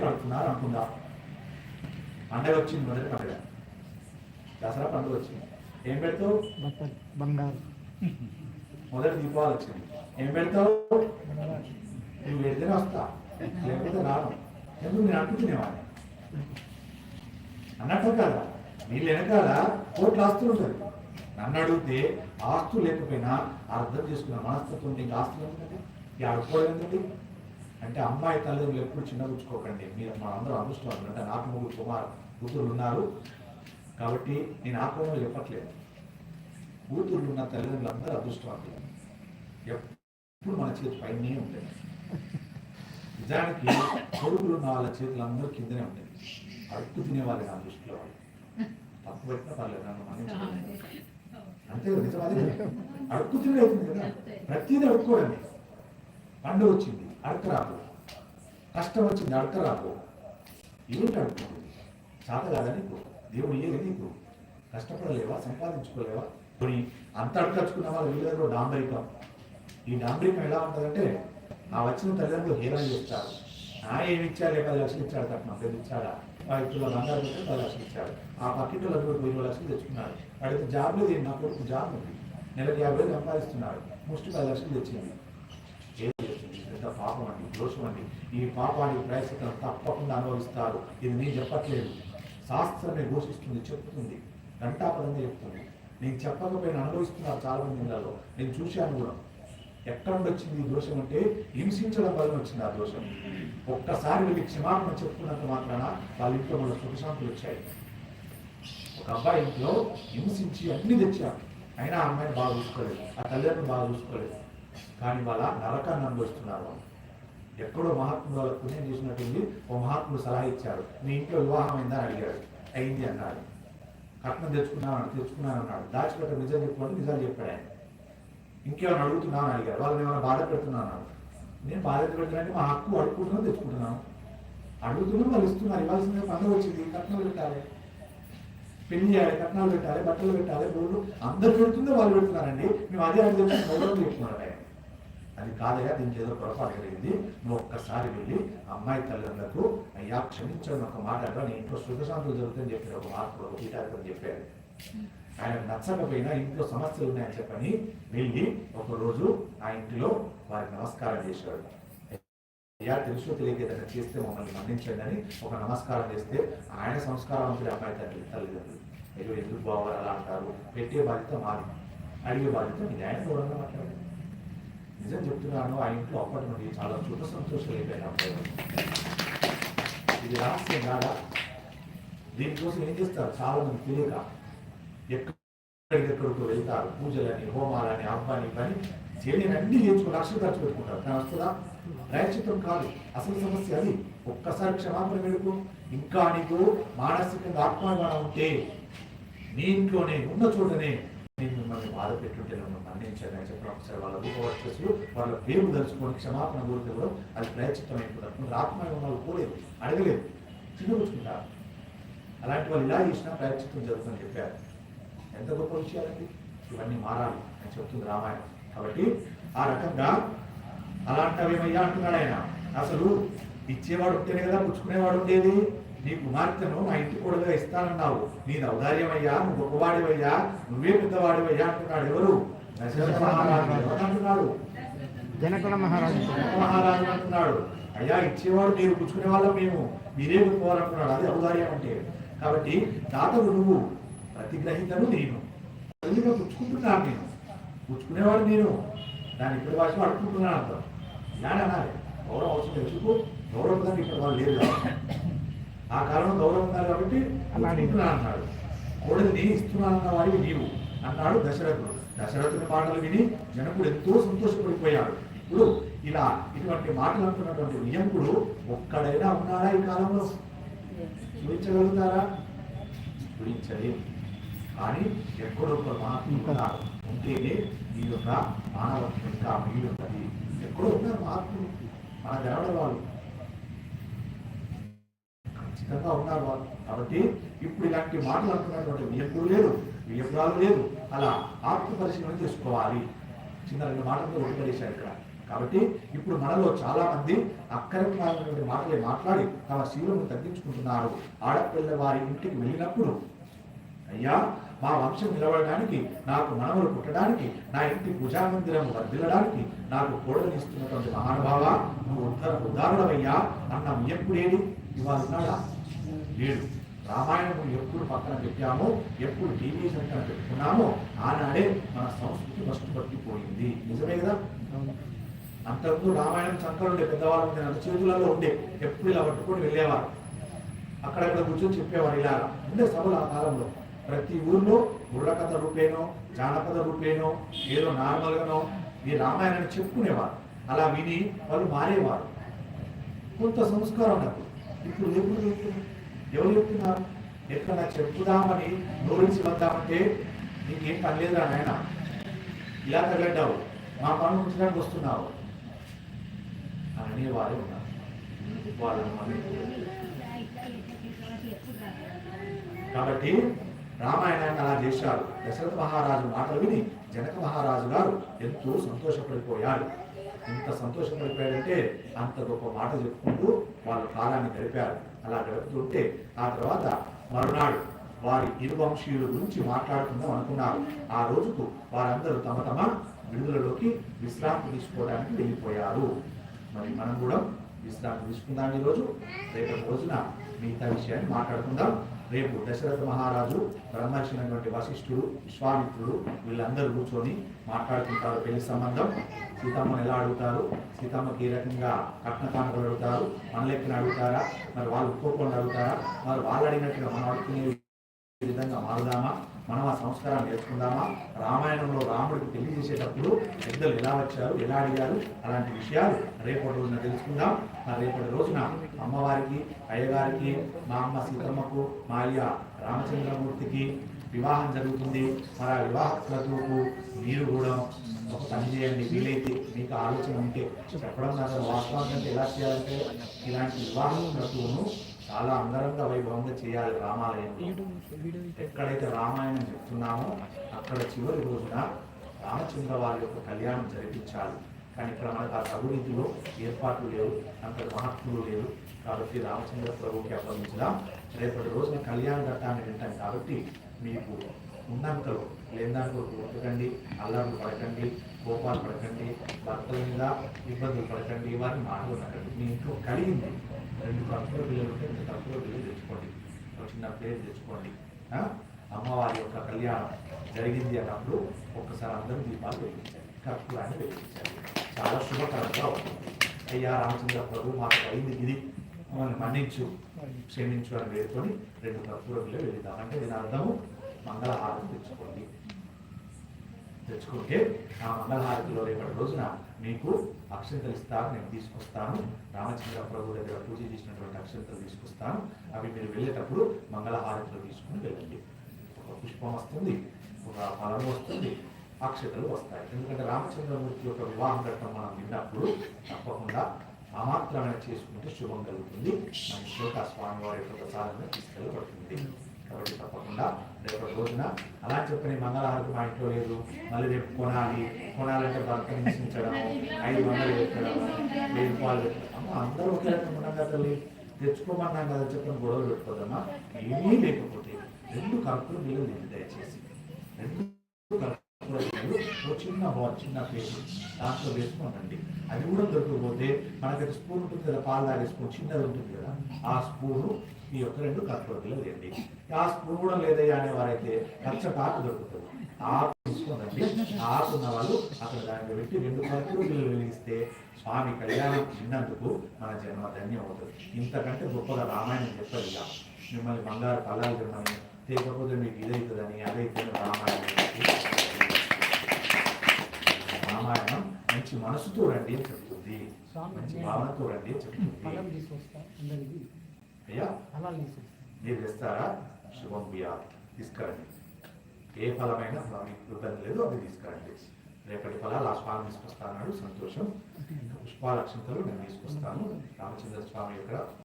కడుతున్నారు అనుకుందాం? పండగ వచ్చింది మొదటి పండగ. దసరా పండుగ వచ్చింది. ఏం పెడతావు? బంగారు. మొదటి దీపావళి వచ్చింది. ఏం పెడతావు? నువ్వు పెడితేనే వస్తా. లేకపోతే రాను. ఎందుకు? నేను అనుకుంటునేవాడిని అన్నట్టు కదా. వీళ్ళు వెనకాల కోట్ల ఆస్తులు ఉంటుంది నన్ను అడిగితే ఆస్తులు లేకపోయినా అర్థం చేసుకున్న మనస్తత్వం ఇంకా ఆస్తులు ఎందుకండి? ఈ అడుక్కోవడం ఎందుకండి? అంటే అమ్మాయి తల్లిదండ్రులు ఎప్పుడు చిన్నగుచ్చుకోకండి మీరు మన అందరూ అదృష్టవంతులు అంటే నాకు ముగ్గురు కుమార్ కూతురు ఉన్నారు. కాబట్టి నేను ఆ కోణంలో చెప్పట్లేదు. కూతుర్లు ఉన్న తల్లిదండ్రులు అందరూ అదృష్టవంతులు ఎప్పుడు మన చేతి పైనే ఉంటాయి నిజానికి కొడుకులు ఉన్న వాళ్ళ చేతులు అందరూ కిందనే ఉంటాయి అడుక్కు తినేవాళ్ళు నా దృష్టిలో వాళ్ళు. తప్పు పెట్టినా పర్లేదు నన్ను మన్నించుకోండి. అంతే నిజం అదే. అడుక్కు తినే అవుతుంది కదా. ప్రతిదీ అడుక్కోవడమే. పండుగ వచ్చింది. అడక రాకు. కష్టం వచ్చింది అడక రాకు. ఏంటి అడుక్కోండి చేత కాదా నీకు? దేవుడు ఇయ్యలే నీకు. కష్టపడలేవా? సంపాదించుకోలేవా? కొన్ని అంత అడకచ్చుకున్న వాళ్ళ వీళ్ళలో డాంబరికం. ఈ డాంబరికం ఎలా ఉంటుందంటే ఆ వచ్చిన తల్లిదండ్రులు హేళన చేస్తారు. ఆ ఏమి ఇచ్చారు పది లక్షలు ఇచ్చాడు కట్నం పెద్ద ఇచ్చాడా? ఆ ఇప్పుడు బంగారు పెట్టి పది లక్షలు ఇచ్చాడు. ఆ పక్కింటి వాళ్ళు కూడా ఇరవై లక్షలు తెచ్చుకున్నాడు. అడిగితే జాబ్ లేదు నా కొడుకు జాబ్ ఉంది. నెలకు యాభై వేలు సంపాదిస్తున్నాడు. ముష్టి పది లక్షలు తెచ్చింది. పాపం అండి దోషం అండి ఈ పాపానికి ప్రయత్నం తప్పకుండా అనుభవిస్తారు. ఇది నేను చెప్పట్లేదు. శాస్త్రమే ఘోషిస్తుంది చెప్తుంది. ఘంటాపదంగా చెప్తుంది. నేను చెప్పకపోయినా అనుభవిస్తున్నారు చాలా మంది ఇళ్ళలో నేను చూశాను కూడా. ఎక్కడ నుండి వచ్చింది ఈ దోషం అంటే హింసించడం వలన వచ్చింది ఆ దోషం. ఒక్కసారి వీళ్ళకి క్షమాపణ చెప్పుకున్నంత మాత్రాన వాళ్ళ ఇంట్లో మన సుఖశాంతులు వచ్చాయి. ఒక అబ్బాయి ఇంట్లో హింసించి అన్ని తెచ్చారు. అయినా ఆ అమ్మాయిని బాగా చూసుకోలేదు. ఆ తల్లిదండ్రులు బాగా చూసుకోలేదు. కానీ వాళ్ళ నరకాన్ని అనుభవిస్తున్నారు వాళ్ళు. ఎప్పుడో మహాత్ముడు వాళ్ళకు పుణ్యం చేసినట్టుంది ఓ మహాత్ముడు సలహా ఇచ్చారు మీ ఇంట్లో వివాహం అయిందని అడిగాడు. అయింది అన్నాడు. కట్నం తెచ్చుకున్నాను తెచ్చుకున్నాను అన్నాడు. దాచిపెట్ట నిజం చెప్పుకోండి నిజాలు చెప్పాడు ఆయన. ఇంకేమైనా అడుగుతున్నాను అడిగాడు. వాళ్ళు ఏమైనా బాధ పెడుతున్నాను నేను బాధ పెడుతున్నానంటే మా హక్కు అడుగుతున్నాను తెచ్చుకుంటున్నాను. అడుగుతున్నాం వాళ్ళు ఇస్తున్నారు. ఇవ్వాల్సిందే పండుగ వచ్చింది. కట్నాలు పెట్టాలి. పెళ్ళి చేయాలి కట్నాలు పెట్టాలి బట్టలు పెట్టాలి బోర్డు. అందరు పెడుతుందో వాళ్ళు పెడుతున్నారండి. మేము అదే అడిగి గౌరవం చెప్తున్నారు ఆయన. అది కాదయా దీనికి ఏదో పొరపాటు జరిగింది నువ్వు ఒక్కసారి వెళ్ళి అమ్మాయి తల్లిదండ్రులకు అయ్యా క్షమించడం ఒక మాట అంటే నీ ఇంట్లో సుఖశాంతులు జరుగుతుందని చెప్పిన ఒక మాట ఒక పీఠాధిపతి చెప్పారు. ఆయన నచ్చకపోయినా ఇంట్లో సమస్యలు ఉన్నాయని చెప్పని వెళ్ళి ఒకరోజు ఆ ఇంటిలో వారికి నమస్కారం చేశాడు. అయ్యా తెలుసు తెలియక ఏదైనా చేస్తే మమ్మల్ని మన్నించండి అని ఒక నమస్కారం చేస్తే ఆయన సంస్కారవంతుడి అమ్మాయి తల్లి తల్లిదండ్రులు. అయ్యో ఎందుకు బావారు అలా అంటారు? పెట్టే బాధ్యత మాది. అడిగే బాధ్యత మీ ఆయన దూరంగా మాట్లాడారు నిజం చెప్తున్నాను ఆ ఇంట్లో అప్పటి నుండి చాలా సుఖ సంతోషాలు ఇది రహస్యం కాదా? దీనికోసం ఏం చేస్తారు? చాలా మంది తెలియక ఎక్కడికెక్కడికో వెళ్తారు. పూజలని హోమాలని అబ్బాని పని చేయని అన్ని నేర్చుకుని లక్షలు ఖర్చు పెట్టుకుంటారు. కానీ వస్తుందా? ప్రాయశ్చిత్తం కాదు. అసలు సమస్య అది. ఒక్కసారి క్షమాపణ వెడుకు. ఇంకా నీకు మానసికంగా ఆత్మాభిమానం ఉంటే నీ ఇంట్లోనే ఉన్న చోటనే బాధ పెట్టుంటే నన్ను మన్నించాను అని చెప్పిన ఒకసారి వాళ్ళ రూపవర్చస్సు వాళ్ళ పేరు దలుచుకొని క్షమాపణ కోరితే కూడా అది ప్రయత్నం అయిపోతారు నువ్వు వాళ్ళు పోలేదు అడగలేదు. చిన్నపుచ్చుకుంటారు అలాంటి వాళ్ళు ఇలా చేసినా ప్రయత్నం జరుగుతుందని చెప్పారు. ఎంత గొప్ప విషయాలండి ఇవన్నీ మారాలి అని చెప్తుంది రామాయణం. కాబట్టి ఆ రకంగా అలాంటివేమయ్యా అంటున్నాడు ఆయన. అసలు ఇచ్చేవాడు ఉంటేనే కదా పుచ్చుకునేవాడు ఉండేది. నీ కుమార్తెను మా ఇంటి కూడగా ఇస్తానన్నావు. నీది ఔదార్యమయ్యా నువ్వు గొప్పవాడివయ్యా నువ్వే పెద్దవాడివయ్యా అంటున్నాడు ఎవరు? అంటున్నాడు? జనకుల మహారాజు. మహారాజు అంటున్నాడు. అయ్యా ఇచ్చేవాడు మీరు పుచ్చుకునే వాళ్ళం మేము. మీరే గొప్పవారంటున్నాడు అది ఔదార్యం అంటే. కాబట్టి తాతలు నువ్వు ప్రతిగ్రహితను నేను. తల్లిగా పుచ్చుకుంటున్నాను నేను. పుచ్చుకునేవాడు నేను. దాని ఇక్కడ భాషలో అడుక్కుంటున్నాను అర్థం ఇలానే అనాలి గౌరవం అవసరం ఎందుకు గౌరవం ఇక్కడ వాళ్ళు లేదు. ఆ కాలంలో గౌరవం ఉన్నారు కాబట్టి అడుక్కుంటున్నాను అన్నాడు. కోడలిని ఇస్తున్నానన్న వాడివి నీవు. అన్నాడు దశరథుడు. దశరథుని మాటలు విని జనకుడు ఎంతో సంతోషపడిపోయాడు. ఇప్పుడు ఇలా ఇటువంటి మాటలు అంటున్నటువంటి నియంకుడు ఒక్కడైనా ఉన్నాడా ఈ కాలంలో? చూపించగలుగుతారా? చూపించలేము కానీ ఎక్కడో ఒక మహాత్ముడు ఉంటేనే ఈ యొక్క మానవత్వం ఇంకా మిగిలి ఉన్నది ఎక్కడో ఉన్నారు మహాత్ములు మన దేవడ వాళ్ళు సిద్ధంగా ఉన్నారు వాళ్ళు. కాబట్టి ఇప్పుడు ఇలాంటి మాటలు అంటున్నటువంటి వియపుడు లేదు వియపురాలు లేదు అలా ఆత్మ పరిశీలన చేసుకోవాలి. చిన్న రెండు మాటలతో ఒడిపడేశారు ఇక్కడ. కాబట్టి ఇప్పుడు మనలో చాలా మంది అక్కరమైనటువంటి మాటలే మాట్లాడి తమ శీలను తగ్గించుకుంటున్నారు. ఆడపిల్ల వారి ఇంటికి వెళ్ళినప్పుడు అయ్యా మా వంశం నిలబడడానికి నాకు మనవలు పుట్టడానికి నా ఇంటి పూజామందిరం వర్దిల్లడానికి నాకు కోడలు ఇస్తున్నటువంటి మహానుభావ నువ్వు ఉద్ధర ఉదాహరణమయ్యా అన్న ఎప్పుడేది ఇవాళ లేడు రామాయణం ఎప్పుడు పక్కన పెట్టామో ఎప్పుడు టీవీ సెంటర్ పెట్టుకున్నామో ఆనాడే మన సంస్కృతి ఫస్ట్ పట్టిపోయింది. నిజమే కదా? అంతకు రామాయణం చంకలు ఉండే పెద్దవాళ్ళు ఉండే అంత చేతులలో ఉండే. ఎప్పుడు ఇలా పట్టుకొని వెళ్ళేవారు. అక్కడక్కడ కూర్చొని చెప్పేవారు ఇలా. ఉండే సభలు ఆ కాలంలో. ప్రతి ఊర్లో బుర్రకథ రూపేనో జానపద రూపేనో ఏదో నార్మల్గానో ఈ రామాయణాన్ని చెప్పుకునేవారు. అలా విని వాళ్ళు మారేవారు. కొంత సంస్కారం నాకు. ఇప్పుడు ఎప్పుడు చెప్తున్నారు ఎవరు చెప్తున్నారు? ఎక్కడ చెప్పుదామని నోరించి వద్దామంటే నీకేం పని లేదురా నాయన? ఇలా తగలడ్డావు. మా పనులు ఉంచడానికి వస్తున్నావు. అని అనేవారే ఉన్నారు. వాళ్ళని మనం కాబట్టి రామాయణాన్ని అలా చేశారు. దశరథ మహారాజు మాటలు విని జనక మహారాజు గారు ఎంతో సంతోషపడిపోయారు. ఇంత సంతోషపడిపోయాడంటే అంత గొప్ప మాట చెప్పుకుంటూ వాళ్ళు కాలాన్ని గడిపారు. అలా గడుపుతుంటే ఆ తర్వాత మరునాడు వారి ఇరువంశీయుల గురించి మాట్లాడుకుందాం అనుకున్నారు. ఆ రోజుకు వారందరూ తమ తమ విడుదలలోకి విశ్రాంతి తీసుకోవడానికి వెళ్ళిపోయారు. మరి మనం కూడా విశ్రాంతి తీసుకుందాం ఈరోజు. రోజు రేపటి రోజున మిగతా విషయాన్ని మాట్లాడుకుందాం. రేపు దశరథ మహారాజు బ్రహ్మర్షినటువంటి వశిష్ఠుడు విశ్వామిత్రుడు వీళ్ళందరూ కూర్చొని మాట్లాడుకుంటారు. పెళ్ళి సంబంధం సీతమ్మను ఎలా అడుగుతారు? సీతమ్మకి ఏ రకంగా కట్న కానుకలు అడుగుతారు? మన అడుగుతారా? మరి వాళ్ళు ఒప్పుకోకుండా అడుగుతారా? మరి వాళ్ళు అడిగినట్టుగా మనం అడుగుతున్న విధంగా మారుదామా? మనం ఆ సంస్కారం నేర్చుకుందామా? రామాయణంలో రాముడికి పెళ్ళి చేసేటప్పుడు పెద్దలు ఎలా వచ్చారు ఎలా అడిగారు? అలాంటి విషయాలు రేపటి రోజున తెలుసుకుందాం. మరి రేపటి రోజున అమ్మవారికి అయ్యగారికి మా అమ్మ సీతమ్మకు మా అయ్య రామచంద్రమూర్తికి వివాహం జరుగుతుంది. మరి ఆ వివాహ క్రతువుకు మీరు కూడా ఒక పని చేయండి వీలైతే మీకు ఆలోచన ఉంటే చెప్పడం నాకు వాస్తవం కంటే ఎలా చేయాలంటే ఇలాంటి వివాహ క్రతువును చాలా అంగరంగ వైభవంగా చేయాలి రామాలయంలో. ఎక్కడైతే రామాయణం చెప్తున్నామో అక్కడ చివరి రోజున రామచంద్ర వారి యొక్క కళ్యాణం జరిపించాలి. కానీ ఇక్కడ మనకు ఆ అభివృద్ధిలో ఏర్పాట్లు లేవు అంత మహత్తులు లేవు. కాబట్టి రామచంద్ర ప్రభువుకి అప్పగించుదాం. రేపటి రోజున కళ్యాణ ఘట్టాన్ని వింటాం. కాబట్టి మీకు ఉన్నంతలో లేదాంట్లో కొట్టకండి అల్లారు పడకండి కోపాలు పడకండి భర్తల మీద ఇబ్బందులు పడకండి వారిని మాటలు పడకండి మీ ఇంట్లో కలిగింది. రెండు కప్పుల బిల్లులు ఉంటే రెండు కప్పుల పిల్లలు తెచ్చుకోండి. ఒక చిన్న ప్లేట్ తెచ్చుకోండి. అమ్మవారి యొక్క కళ్యాణం జరిగింది అన్నప్పుడు ఒక్కసారి అందరూ దీపాలు వెలిగించాలి. కర్పూరాన్ని వెలిగించాలి. చాలా శుభకరంగా ఉంటుంది. అయ్యా రామచంద్ర ప్రభు మాకు అయింది ఇది. మమ్మల్ని మన్నించు. క్షమించు అని వేరుకొని రెండు కర్పూర బిల్లు వెళుదాం. అంటే దీని అర్థము మంగళహారం తెచ్చుకోండి. తెచ్చుకుంటే ఆ మంగళహారతిలో రేపటి రోజున మీకు అక్షంతలు ఇస్తారు నేను తీసుకొస్తాను. రామచంద్ర ప్రభు దగ్గర పూజ చేసినటువంటి అక్షంతలు తీసుకొస్తాను. అవి మీరు వెళ్ళేటప్పుడు మంగళహారతిలో తీసుకుని వెళ్ళండి. ఒక పుష్పం వస్తుంది ఒక ఫలం వస్తుంది అక్షతలు వస్తాయి. ఎందుకంటే రామచంద్రమూర్తి యొక్క వివాహం ఘట్టం మనం విన్నప్పుడు తప్పకుండా అమాత్రమైన చేసుకుంటే శుభం కలుగుతుంది. మన ఇంట్లోకి స్వామివారి యొక్క ప్రసాదంగా తీసుకెళ్ళబడుతుంది. కాబట్టి తప్పకుండా రేపటి రోజున అలా చెప్పని మంగళహారతి మా ఇంట్లో లేదు. మళ్ళీ రేపు కొనాలి. కొనాలంటే భర్త హింసించడం ఐదు వందలు పెట్టడం వెయ్యి రూపాయలు పెట్టడం అందరూ ఒకే రకంగా ఉన్నాం కదా తల్లి. తెచ్చుకోమన్నాం కదా చెప్పని గొడవలు పెట్టుకోదమ్మా ఏమీ లేకపోతే రెండు కర్పూర బిల్లులు లేదు దయచేసి రెండు చిన్న బాల్ ప్లేట్ దాంట్లో వేసుకోనండి అది కూడా దొరకకపోతే మనకి స్పూన్ ఉంటుంది కదా పాలు తాగే స్పూన్ చిన్నది ఉంటుంది కదా ఆ స్పూను ఈ యొక్క రెండు కర్పూర బిల్లులు వేయండి ఆ స్పూన్ కూడా లేదయ్యా అనే వారైతే పచ్చ ఆకు దొరుకుతుంది. ఆకు తీసుకోనండి ఆకున్న వాళ్ళు అక్కడ దాన్ని పెట్టి రెండు కర్పూర వెలిగిస్తే స్వామి కళ్యాణం చిన్నందుకు మన జన్మ ధన్యం అవుతుంది ఇంతకంటే గొప్పగా రామాయణం చెప్పదు ఇక. మిమ్మల్ని బంగారు ఫలాలు తిమ్మని లేకపోతే మీకు ఇదైతుందని అదైతే రామాయణం రామాయణం మంచి మనసుతో రండి అని చెప్తుంది. మంచి భావనతో రండి అని చెప్తుంది. అయ్యా మీరు తెస్తారా? శుభం బియా తీసుకురండి. ఏ ఫలమైనా మీకు ఇబ్బంది లేదు అది తీసుకురండి. రేపటి ఫలాలు ఆ స్వామి తీసుకొస్తా అన్నాడు సంతోషం. పుష్పాలక్షంతలు నేను తీసుకొస్తాను. రామచంద్ర స్వామి యొక్క